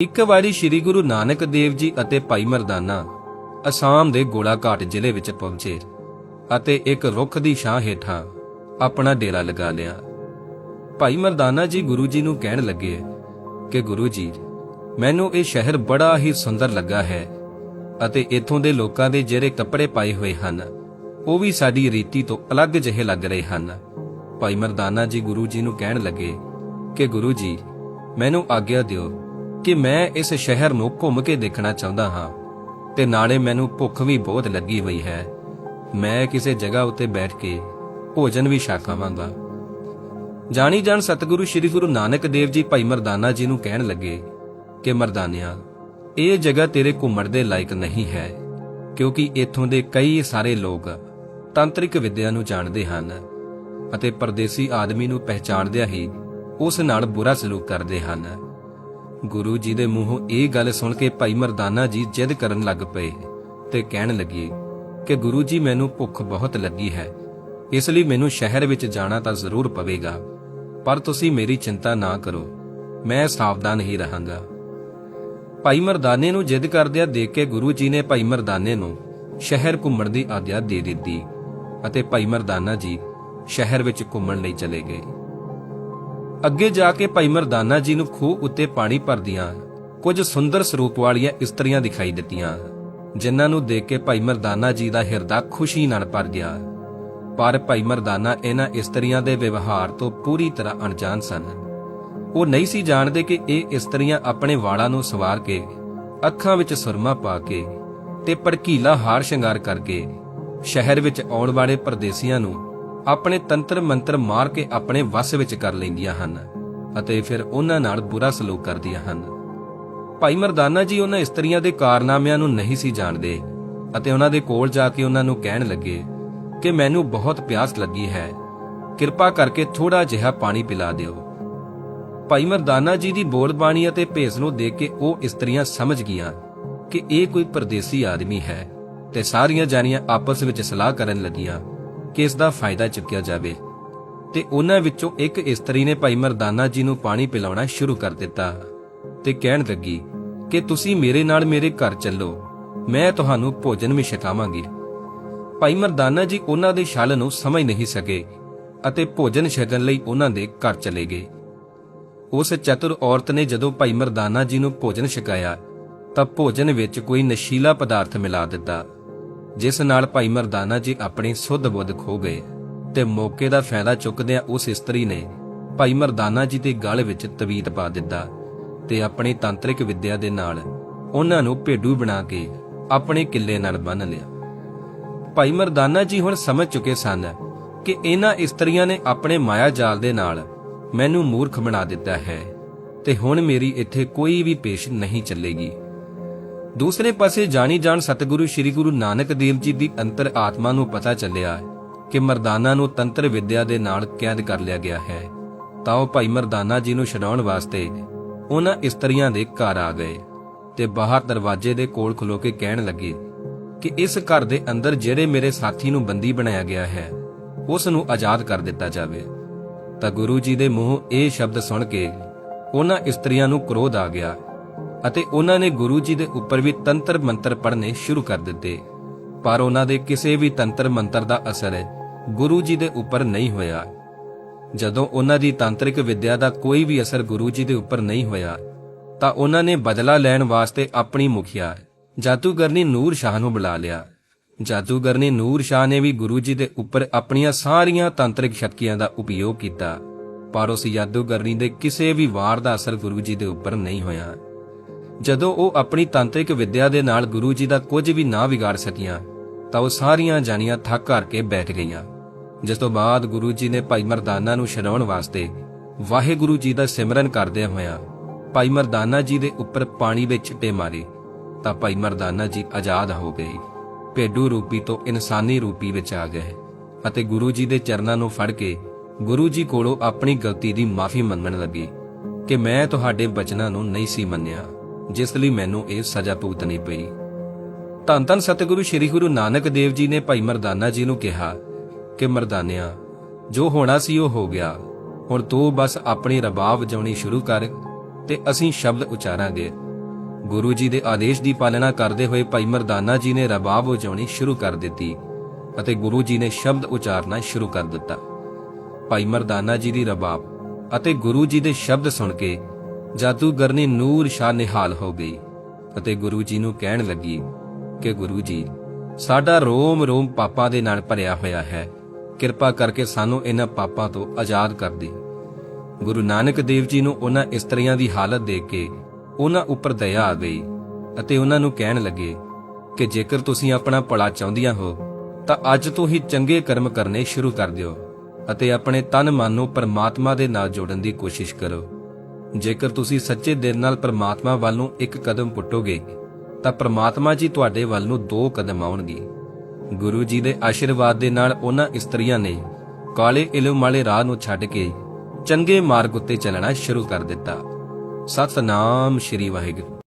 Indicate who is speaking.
Speaker 1: ਇੱਕ ਵਾਰੀ ਸ੍ਰੀ ਗੁਰੂ ਨਾਨਕ ਦੇਵ ਜੀ ਅਤੇ ਭਾਈ ਮਰਦਾਨਾ ਅਸਾਮ ਦੇ ਗੋਲਾਘਾਟ ਜ਼ਿਲ੍ਹੇ ਵਿੱਚ ਪਹੁੰਚੇ ਅਤੇ ਇੱਕ ਰੁੱਖ ਦੀ ਛਾਂ ਹੇਠਾਂ ਆਪਣਾ ਡੇਰਾ ਲਗਾ ਲਿਆ। ਭਾਈ ਮਰਦਾਨਾ ਜੀ ਗੁਰੂ ਜੀ ਨੂੰ ਕਹਿਣ ਲੱਗੇ ਕਿ ਗੁਰੂ ਜੀ, ਮੈਨੂੰ ਇਹ ਸ਼ਹਿਰ ਬੜਾ ਹੀ ਸੁੰਦਰ ਲੱਗਾ ਹੈ ਅਤੇ ਇੱਥੋਂ ਦੇ ਲੋਕਾਂ ਦੇ ਜਿਹੜੇ ਕੱਪੜੇ ਪਾਏ ਹੋਏ ਹਨ, ਉਹ ਵੀ ਸਾਡੀ ਰੀਤੀ ਤੋਂ ਅਲੱਗ ਜਿਹੇ ਲੱਗ ਰਹੇ ਹਨ। ਭਾਈ ਮਰਦਾਨਾ ਜੀ ਗੁਰੂ ਜੀ ਨੂੰ ਕਹਿਣ ਲੱਗੇ ਕਿ ਗੁਰੂ ਜੀ, ਮੈਨੂੰ ਆਗਿਆ ਦਿਓ ਕਿ ਮੈਂ ਇਸ ਸ਼ਹਿਰ ਨੂੰ ਘੁੰਮ ਕੇ ਦੇਖਣਾ ਚਾਹੁੰਦਾ ਹਾਂ, ਤੇ ਨਾਲੇ ਮੈਨੂੰ ਭੁੱਖ ਵੀ ਬਹੁਤ ਲੱਗੀ ਹੋਈ ਹੈ। ਮੈਂ ਕਿਸੇ ਜਗ੍ਹਾ ਉੱਤੇ ਬੈਠ ਕੇ ਭੋਜਨ ਵੀ ਛਕਾਵਾਂਗਾ ਜਾਣੀ ਜਾਣ ਸਤਿਗੁਰੂ ਸ੍ਰੀ ਗੁਰੂ ਨਾਨਕ ਦੇਵ ਜੀ ਭਾਈ ਮਰਦਾਨਾ ਜੀ ਨੂੰ ਕਹਿਣ ਲੱਗੇ ਕਿ ਮਰਦਾਨਿਆ, ਇਹ ਜਗ੍ਹਾ ਤੇਰੇ ਘੁੰਮਣ ਦੇ ਲਾਇਕ ਨਹੀਂ ਹੈ, ਕਿਉਂਕਿ ਇੱਥੋਂ ਦੇ ਕਈ ਸਾਰੇ ਲੋਕ ਤਾਂਤਰਿਕ ਵਿਦਿਆ ਨੂੰ ਜਾਣਦੇ ਹਨ ਅਤੇ ਪਰਦੇਸੀ ਆਦਮੀ ਨੂੰ ਪਹਿਚਾਣਦਿਆਂ ਹੀ ਉਸ ਨਾਲ ਬੁਰਾ ਸਲੂਕ ਕਰਦੇ ਹਨ। ਗੁਰੂ ਜੀ ਦੇ ਮੂੰਹੋਂ ਇਹ ਗੱਲ ਸੁਣ ਕੇ ਭਾਈ ਮਰਦਾਨਾ ਜੀ ਜਿੱਦ ਕਰਨ ਲੱਗ ਪਏ ਤੇ ਕਹਿਣ ਲੱਗੇ ਕਿ ਗੁਰੂ ਜੀ, ਮੈਨੂੰ ਭੁੱਖ ਬਹੁਤ ਲੱਗੀ ਹੈ। ਇਸ ਲਈ ਮੈਨੂੰ ਸ਼ਹਿਰ ਵਿੱਚ ਜਾਣਾ ਤਾਂ ਜ਼ਰੂਰ ਪਵੇਗਾ। ਪਰ ਤੁਸੀਂ ਮੇਰੀ ਚਿੰਤਾ ਨਾ ਕਰੋ। ਮੈਂ ਸਾਵਧਾਨ ਹੀ ਰਹਾਂਗਾ। ਭਾਈ ਮਰਦਾਨੇ ਨੂੰ ਜਿੱਦ ਕਰਦਿਆਂ ਦੇਖ ਕੇ ਗੁਰੂ ਜੀ ਨੇ ਭਾਈ ਮਰਦਾਨੇ ਨੂੰ ਸ਼ਹਿਰ ਘੁੰਮਣ ਦੀ ਆਗਿਆ ਦੇ ਦਿੱਤੀ ਅਤੇ ਭਾਈ ਮਰਦਾਨਾ ਜੀ ਸ਼ਹਿਰ ਵਿੱਚ ਘੁੰਮਣ ਲਈ ਚਲੇ ਗਏ। ਅੱਗੇ ਜਾ ਕੇ ਭਾਈ ਮਰਦਾਨਾ ਜੀ ਨੂੰ ਖੂਹ ਉੱਤੇ ਪਾਣੀ ਭਰਦੀਆਂ, ਕੁਝ ਸੁੰਦਰ ਸਰੂਪ ਵਾਲੀਆਂ ਇਸਤਰੀਆਂ ਦਿਖਾਈ ਦਿੱਤੀਆਂ, ਜਿਨ੍ਹਾਂ ਨੂੰ ਦੇਖ ਕੇ ਭਾਈ ਮਰਦਾਨਾ ਜੀ ਦਾ ਹਿਰਦਾ ਖੁਸ਼ੀ ਨਾਲ ਭਰ ਗਿਆ। ਪਰ ਭਾਈ ਮਰਦਾਨਾ ਇਹਨਾਂ ਇਸਤਰੀਆਂ ਦੇ ਵਿਵਹਾਰ ਤੋਂ ਪੂਰੀ ਤਰ੍ਹਾਂ ਅਣਜਾਣ ਸਨ। ਉਹ ਨਹੀਂ ਸੀ ਜਾਣਦੇ ਕਿ ਇਹ ਇਸਤਰੀਆਂ ਆਪਣੇ ਵਾਲਾਂ ਨੂੰ ਸਵਾਰ ਕੇ, ਅੱਖਾਂ ਵਿੱਚ ਸੁਰਮਾ ਪਾ ਕੇ ਤੇ ਭੜਕੀਲਾ ਹਾਰ ਸ਼ਿੰਗਾਰ ਕਰਕੇ, ਸ਼ਹਿਰ ਵਿੱਚ ਆਉਣ ਵਾਲੇ ਪਰਦੇਸੀਆਂ ਨੂੰ ਆਪਣੇ ਤੰਤਰ ਮੰਤਰ ਮਾਰ ਕੇ ਆਪਣੇ ਵਸ ਵਿੱਚ ਕਰ ਲੈਂਦੀਆਂ ਹਨ ਅਤੇ ਫਿਰ ਉਹਨਾਂ ਨਾਲ ਬੁਰਾ ਸਲੂਕ ਕਰਦੀਆਂ ਹਨ। ਭਾਈ ਮਰਦਾਨਾ ਜੀ ਉਹਨਾਂ ਇਸਤਰੀਆਂ ਦੇ ਕਾਰਨਾਮਿਆਂ ਨੂੰ ਨਹੀਂ ਸੀ ਜਾਣਦੇ ਅਤੇ ਉਹਨਾਂ ਦੇ ਕੋਲ ਜਾ ਕੇ ਉਹਨਾਂ ਨੂੰ ਕਹਿਣ ਲੱਗੇ ਕਿ ਮੈਨੂੰ ਬਹੁਤ ਪਿਆਸ ਲੱਗੀ ਹੈ, ਕਿਰਪਾ ਕਰਕੇ ਥੋੜਾ ਜਿਹਾ ਪਾਣੀ ਪਿਲਾ ਦਿਓ। ਭਾਈ ਮਰਦਾਨਾ ਜੀ ਦੀ ਬੋਲਬਾਣੀ ਅਤੇ ਭੇਸ ਨੂੰ ਦੇਖ ਕੇ ਉਹ ਇਸਤਰੀਆਂ ਸਮਝ ਗਈਆਂ ਕਿ ਇਹ ਕੋਈ ਪਰਦੇਸੀ ਆਦਮੀ ਹੈ ਤੇ ਸਾਰੀਆਂ ਜਾਨੀਆਂ ਆਪਸ ਵਿੱਚ ਸਲਾਹ ਕਰਨ ਲੱਗੀਆਂ। ਕਿ ਇਸ ਦਾ ਫਾਇਦਾ ਚੁੱਕਿਆ ਜਾਵੇ। ਤੇ ਉਹਨਾਂ ਵਿੱਚੋਂ ਇੱਕ ਇਸਤਰੀ ਨੇ ਭਾਈ ਮਰਦਾਨਾ ਜੀ ਨੂੰ ਪਾਣੀ ਪਿਲਾਉਣਾ ਸ਼ੁਰੂ ਕਰ ਦਿੱਤਾ ਤੇ ਕਹਿਣ ਲੱਗੀ, ਕਿ ਤੁਸੀਂ ਮੇਰੇ ਨਾਲ ਮੇਰੇ ਘਰ ਚੱਲੋ, ਮੈਂ ਤੁਹਾਨੂੰ ਭੋਜਨ ਵੀ ਛਕਾਵਾਂਗੀ। ਭਾਈ ਮਰਦਾਨਾ ਜੀ ਉਹਨਾਂ ਦੇ ਛਲ ਨੂੰ ਸਮਝ ਨਹੀਂ ਸਕੇ ਅਤੇ ਭੋਜਨ ਛਕਣ ਲਈ ਉਹਨਾਂ ਦੇ ਘਰ ਚਲੇ ਗਏ। ਉਸ ਚਤੁਰ ਔਰਤ ਨੇ ਜਦੋਂ ਭਾਈ ਮਰਦਾਨਾ ਜੀ ਨੂੰ ਭੋਜਨ ਛਕਾਇਆ, ਤਾਂ ਭੋਜਨ ਵਿੱਚ ਕੋਈ ਨਸ਼ੀਲਾ ਪਦਾਰਥ ਮਿਲਾ ਦਿੱਤਾ। ਜਿਸ ਨਾਲ ਭਾਈ ਮਰਦਾਨਾ ਜੀ ਆਪਣੀ ਸੁੱਧ ਬੁੱਧ ਖੋ ਗਏ ਤੇ ਮੌਕੇ ਦਾ ਫਾਇਦਾ ਚੁੱਕਦਿਆਂ ਉਸ ਇਸਤਰੀ ਨੇ ਭਾਈ ਮਰਦਾਨਾ ਜੀ ਦੇ ਗਲ ਵਿੱਚ ਤਵੀਤ ਪਾ ਦਿੱਤਾ ਤੇ ਆਪਣੀ ਤਾਂਤਰਿਕ ਵਿੱਦਿਆ ਦੇ ਨਾਲ ਉਹਨਾਂ ਨੂੰ ਭੇਡੂ ਬਣਾ ਕੇ ਆਪਣੇ ਕਿੱਲੇ ਨਾਲ ਬੰਨ ਲਿਆ। ਭਾਈ ਮਰਦਾਨਾ ਜੀ ਹੁਣ ਸਮਝ ਚੁੱਕੇ ਸਨ ਕਿ ਇਹਨਾਂ ਇਸਤਰੀਆਂ ਨੇ ਆਪਣੇ ਮਾਇਆ ਜਾਲ ਦੇ ਨਾਲ ਮੈਨੂੰ ਮੂਰਖ ਬਣਾ ਦਿੱਤਾ ਹੈ ਤੇ ਹੁਣ ਮੇਰੀ ਇੱਥੇ ਕੋਈ ਵੀ ਪੇਸ਼ ਨਹੀਂ ਚੱਲੇਗੀ। ਦੂਸਰੇ ਪਾਸੇ ਜਾਣੀ ਜਾਣ ਸਤਿਗੁਰੂ ਸ੍ਰੀ ਗੁਰੂ ਨਾਨਕ ਦੇਵ ਜੀ ਦੀ ਅੰਤਰ ਆਤਮਾ ਨੂੰ ਪਤਾ ਚੱਲਿਆ ਕਿ ਮਰਦਾਨਾ ਨੂੰ ਤੰਤਰ ਵਿਦਿਆ ਦੇ ਨਾਲ ਕੈਦ ਕਰ ਲਿਆ ਗਿਆ ਹੈ। ਤਾਂ ਉਹ ਭਾਈ ਮਰਦਾਨਾ ਜੀ ਨੂੰ ਛਡਾਉਣ ਵਾਸਤੇ ਉਹਨਾਂ ਇਸਤਰੀਆਂ ਦੇ ਘਰ ਆ ਗਏ ਤੇ ਬਾਹਰ ਦਰਵਾਜ਼ੇ ਦੇ ਕੋਲ ਖਲੋ ਕੇ ਕਹਿਣ ਲੱਗੇ ਕਿ ਇਸ ਘਰ ਦੇ ਅੰਦਰ ਜਿਹੜੇ ਮੇਰੇ ਸਾਥੀ ਨੂੰ ਬੰਦੀ ਬਣਾਇਆ ਗਿਆ ਹੈ, ਉਸ ਨੂੰ ਆਜ਼ਾਦ ਕਰ ਦਿੱਤਾ ਜਾਵੇ। ਤਾਂ ਗੁਰੂ ਜੀ ਦੇ ਮੂੰਹ ਇਹ ਸ਼ਬਦ ਸੁਣ ਕੇ ਉਹਨਾਂ ਇਸਤਰੀਆਂ ਨੂੰ ਕ੍ਰੋਧ ਆ ਗਿਆ। ਅਤੇ ਉਹਨਾਂ ਨੇ ਗੁਰੂ ਜੀ ਦੇ ਉੱਪਰ ਵੀ ਤੰਤਰ ਮੰਤਰ ਪੜ੍ਹਨੇ ਸ਼ੁਰੂ ਕਰ ਦਿੱਤੇ। ਪਰ ਉਹਨਾਂ ਦੇ ਕਿਸੇ ਵੀ ਤੰਤਰ ਮੰਤਰ ਦਾ ਅਸਰ ਗੁਰੂ ਜੀ ਦੇ ਉੱਪਰ ਨਹੀਂ ਹੋਇਆ। ਜਦੋਂ ਉਹਨਾਂ ਦੀ ਤਾਂਤਰਿਕ ਵਿਦਿਆ ਦਾ ਕੋਈ ਵੀ ਅਸਰ ਗੁਰੂ ਜੀ ਦੇ ਉੱਪਰ ਨਹੀਂ ਹੋਇਆ, ਤਾਂ ਉਹਨਾਂ ਨੇ ਬਦਲਾ ਲੈਣ ਵਾਸਤੇ ਆਪਣੀ ਮੁਖੀਆ, ਜਾਦੂਗਰਨੀ ਨੂਰ ਸ਼ਾਹ ਨੂੰ ਬੁਲਾ ਲਿਆ। ਜਾਦੂਗਰਨੀ ਨੂਰ ਸ਼ਾਹ ਨੇ ਵੀ ਗੁਰੂ ਜੀ ਦੇ ਉੱਪਰ ਆਪਣੀਆਂ ਸਾਰੀਆਂ ਤਾਂਤਰਿਕ ਸ਼ਕਤੀਆਂ ਦਾ ਉਪਯੋਗ ਕੀਤਾ, ਪਰ ਉਸ ਜਾਦੂਗਰਨੀ ਦੇ ਕਿਸੇ ਵੀ ਵਾਰ ਦਾ ਅਸਰ ਗੁਰੂ ਜੀ ਦੇ ਉੱਪਰ ਨਹੀਂ ਹੋਇਆ। ਜਦੋਂ ਉਹ ਆਪਣੀ ਤਾਂਤਰਿਕ ਵਿੱਦਿਆ ਦੇ ਨਾਲ ਗੁਰੂ ਜੀ ਦਾ ਕੁਝ ਵੀ ਨਾ ਵਿਗਾੜ ਸਕੀਆਂ, ਤਾਂ ਉਹ ਸਾਰੀਆਂ ਜਾਨੀਆਂ ਥੱਕ ਹਾਰ ਕੇ ਬੈਠ ਗਈਆਂ। ਜਿਸ ਤੋਂ ਬਾਅਦ ਗੁਰੂ ਜੀ ਨੇ ਭਾਈ ਮਰਦਾਨਾ ਨੂੰ ਛਡਾਉਣ ਵਾਸਤੇ ਵਾਹਿਗੁਰੂ ਜੀ ਦਾ ਸਿਮਰਨ ਕਰਦਿਆਂ ਹੋਇਆ ਭਾਈ ਮਰਦਾਨਾ ਜੀ ਦੇ ਉੱਪਰ ਪਾਣੀ ਵਿੱਚ ਛਿੱਟੇ ਮਾਰੇ, ਤਾਂ ਭਾਈ ਮਰਦਾਨਾ ਜੀ ਆਜ਼ਾਦ ਹੋ ਗਏ। ਭੇਡੂ ਰੂਪੀ ਤੋਂ ਇਨਸਾਨੀ ਰੂਪੀ ਵਿੱਚ ਆ ਗਏ ਅਤੇ ਗੁਰੂ ਜੀ ਦੇ ਚਰਨਾਂ ਨੂੰ ਫੜ ਕੇ ਗੁਰੂ ਜੀ ਕੋਲੋਂ ਆਪਣੀ ਗਲਤੀ ਦੀ ਮਾਫੀ ਮੰਗਣ ਲੱਗੇ ਕਿ ਮੈਂ ਤੁਹਾਡੇ ਬਚਨਾਂ ਨੂੰ ਨਹੀਂ ਸੀ ਮੰਨਿਆ। ਜਿਸ ਲਈ ਮੈਨੂੰ ਇਹ ਸਜ਼ਾ ਭੁਗਤਣੀ ਪਈ। ਧੰਨ ਧੰਨ ਸਤਿਗੁਰੂ ਸ੍ਰੀ ਗੁਰੂ ਨਾਨਕ ਦੇਵ ਜੀ ਨੇ ਭਾਈ ਮਰਦਾਨਾ ਜੀ ਨੂੰ ਕਿਹਾ ਕਿ ਮਰਦਾਨਿਆ, ਜੋ ਹੋਣਾ ਸੀ ਉਹ ਹੋ ਗਿਆ। ਹੁਣ ਤੂੰ ਬਸ ਆਪਣੀ ਰਬਾਬ ਵਜਾਉਣੀ ਸ਼ੁਰੂ ਕਰ ਤੇ ਅਸੀਂ ਸ਼ਬਦ ਉਚਾਰਾਂਗੇ। ਗੁਰੂ ਜੀ ਦੇ ਆਦੇਸ਼ ਦੀ ਪਾਲਣਾ ਕਰਦੇ ਹੋਏ ਭਾਈ ਮਰਦਾਨਾ ਜੀ ਨੇ ਰਬਾਬ ਵਜਾਉਣੀ ਸ਼ੁਰੂ ਕਰ ਦਿੱਤੀ ਅਤੇ ਗੁਰੂ ਜੀ ਨੇ ਸ਼ਬਦ ਉਚਾਰਨਾ ਸ਼ੁਰੂ ਕਰ ਦਿੱਤਾ। ਭਾਈ ਮਰਦਾਨਾ ਜੀ ਦੀ ਰਬਾਬ ਅਤੇ ਗੁਰੂ ਜੀ ਦੇ ਸ਼ਬਦ ਸੁਣ ਕੇ ਜਾਦੂਗਰਨੀ ਨੂਰ ਸ਼ਾਹ ਨਿਹਾਲ ਹੋ ਗਈ ਅਤੇ ਗੁਰੂ ਜੀ ਨੂੰ ਕਹਿਣ ਲੱਗੀ ਕਿ ਗੁਰੂ ਜੀ, ਸਾਡਾ ਰੋਮ ਰੋਮ ਪਾਪਾਂ ਦੇ ਨਾਲ ਭਰਿਆ ਹੋਇਆ ਹੈ। ਕਿਰਪਾ ਕਰਕੇ ਸਾਨੂੰ ਇਹਨਾਂ ਪਾਪਾਂ ਤੋਂ ਆਜ਼ਾਦ ਕਰ ਦੇ। ਗੁਰੂ ਨਾਨਕ ਦੇਵ ਜੀ ਨੂੰ ਉਹਨਾਂ ਇਸਤਰੀਆਂ ਦੀ ਹਾਲਤ ਦੇਖ ਕੇ ਉਹਨਾਂ ਉੱਪਰ ਦਇਆ ਆ ਗਈ ਅਤੇ ਉਹਨਾਂ ਨੂੰ ਕਹਿਣ ਲੱਗੇ ਕਿ ਜੇਕਰ ਤੁਸੀਂ ਆਪਣਾ ਭਲਾ ਚਾਹੁੰਦੀਆਂ ਹੋ, ਤਾਂ ਅੱਜ ਤੋਂ ਹੀ ਚੰਗੇ ਕਰਮ ਕਰਨੇ ਸ਼ੁਰੂ ਕਰ ਦਿਓ ਅਤੇ ਆਪਣੇ ਤਨ ਮਨ ਨੂੰ ਪਰਮਾਤਮਾ ਦੇ ਨਾਲ ਜੋੜਨ ਦੀ ਕੋਸ਼ਿਸ਼ ਕਰੋ। ਜੇਕਰ ਤੁਸੀਂ ਸੱਚੇ ਦਿਲ ਨਾਲ ਪਰਮਾਤਮਾ ਵੱਲ ਨੂੰ ਇੱਕ ਕਦਮ ਪੁੱਟੋਗੇ, ਤਾਂ ਪਰਮਾਤਮਾ ਜੀ ਤੁਹਾਡੇ ਵੱਲ ਨੂੰ ਦੋ ਕਦਮ ਆਉਣਗੇ। ਗੁਰੂ ਜੀ ਦੇ ਆਸ਼ੀਰਵਾਦ ਦੇ ਨਾਲ ਉਹਨਾਂ ਇਸਤਰੀਆਂ ਨੇ ਕਾਲੇ ਇਲਮ ਵਾਲੇ ਰਾਹ ਨੂੰ ਛੱਡ ਕੇ ਚੰਗੇ ਮਾਰਗ ਉੱਤੇ ਚੱਲਣਾ ਸ਼ੁਰੂ ਕਰ ਦਿੱਤਾ। ਸਤਨਾਮ ਸ਼੍ਰੀ ਵਾਹਿਗੁਰੂ।